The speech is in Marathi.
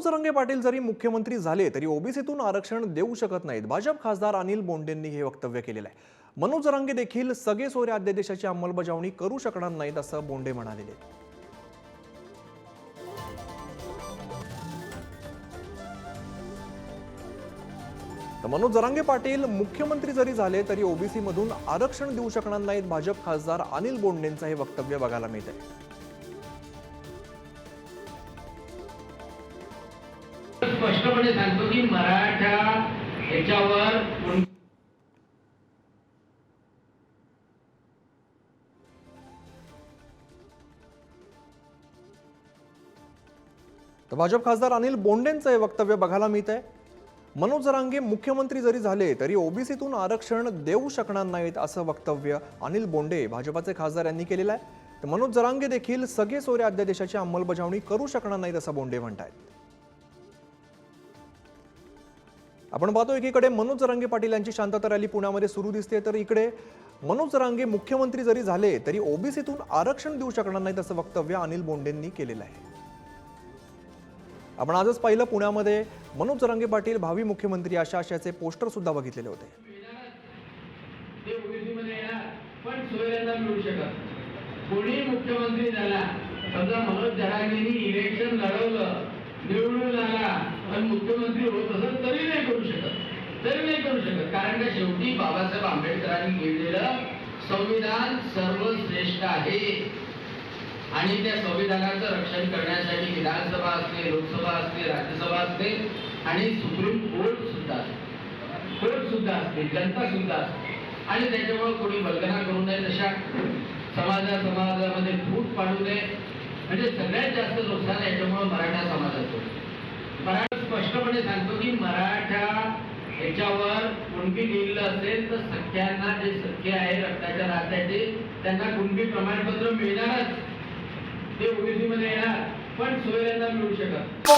मनोज रंगे पाटील जरी मुख्यमंत्री झाले तरी ओबीसीतून आरक्षण देऊ शकत नाहीत. भाजप खासदार अनिल बोंडेंनी हे वक्तव्य केलेलं आहे. मनोज रंगे देखील सगळे सोयरे अध्यादेशाची अंमलबजावणी करू शकणार नाहीत असं बोंडे म्हणाले तर मनोज जरांगे पाटील मुख्यमंत्री जरी झाले तरी ओबीसीमधून आरक्षण देऊ शकणार नाहीत भाजप खासदार अनिल बोंडेंचं हे वक्तव्य बघायला मिळत स्पष्टपणे सांगतो की मराठा याच्यावर तर भाजप खासदार अनिल बोंडेंचं हे वक्तव्य बघायला मिळत आहे मनोज जरांगे मुख्यमंत्री जरी झाले तरी ओबीसीतून आरक्षण देऊ शकणार नाहीत असं वक्तव्य अनिल बोंडे भाजपाचे खासदार यांनी केलेलं आहे. तर मनोज जरांगे देखील सगळे सोयरे अध्यादेशाची अंमलबजावणी करू शकणार नाहीत असं बोंडे म्हणतायत. आपण पाहतो एकीकडे मनोज रांगे पाटील यांची शांतता रॅली पुण्यामध्ये सुरू दिसते. तर इकडे मनोज रांगे मुख्यमंत्री जरी झाले तरी ओबीसीतून आरक्षण देऊ शकणार नाहीत असं वक्तव्य अनिल बोंडेंनी केलेलं आहे. आपण आजच पाहिलं पुण्यामध्ये मनोज रांगे पाटील भावी मुख्यमंत्री अशा आशयाचे पोस्टर सुद्धा बघितलेले होते. कोणी मुख्यमंत्री झाला समजा मनोज जरांगेनी इलेक्शन लढवलं निवडून आला पण मुख्यमंत्री होत असेल तरी नाही करू शकत तरी नाही करू शकत कारण शेवटी बाबासाहेब आंबेडकरांनी लिहिलेलं संविधान सर्वश्रेष्ठ आहे. आणि त्या संविधानाचं रक्षण करण्यासाठी विधानसभा असते लोकसभा असते राज्यसभा असते आणि सुप्रीम कोर्ट सुद्धा कोर्ट सुद्धा असते जनता सुद्धा असते. आणि त्याच्यामुळे कोणी वल्गना करू नये तशा. समाजा समाजामध्ये फूट पाडू नये. म्हणजे सगळ्यात जास्त नुकसान याच्यामुळे मराठा समाजाचं मराठा स्पष्टपणे सांगतो की मराठा याच्यावर कुणबी लिहिलं असेल तर सख्यांना जे सख्य आहे रक्ताच्या नात्याचे त्यांना कुणबी प्रमाणपत्र मिळणारच. ते ओबीसी मध्ये येणार पण सोयऱ्यांना मिळू शकत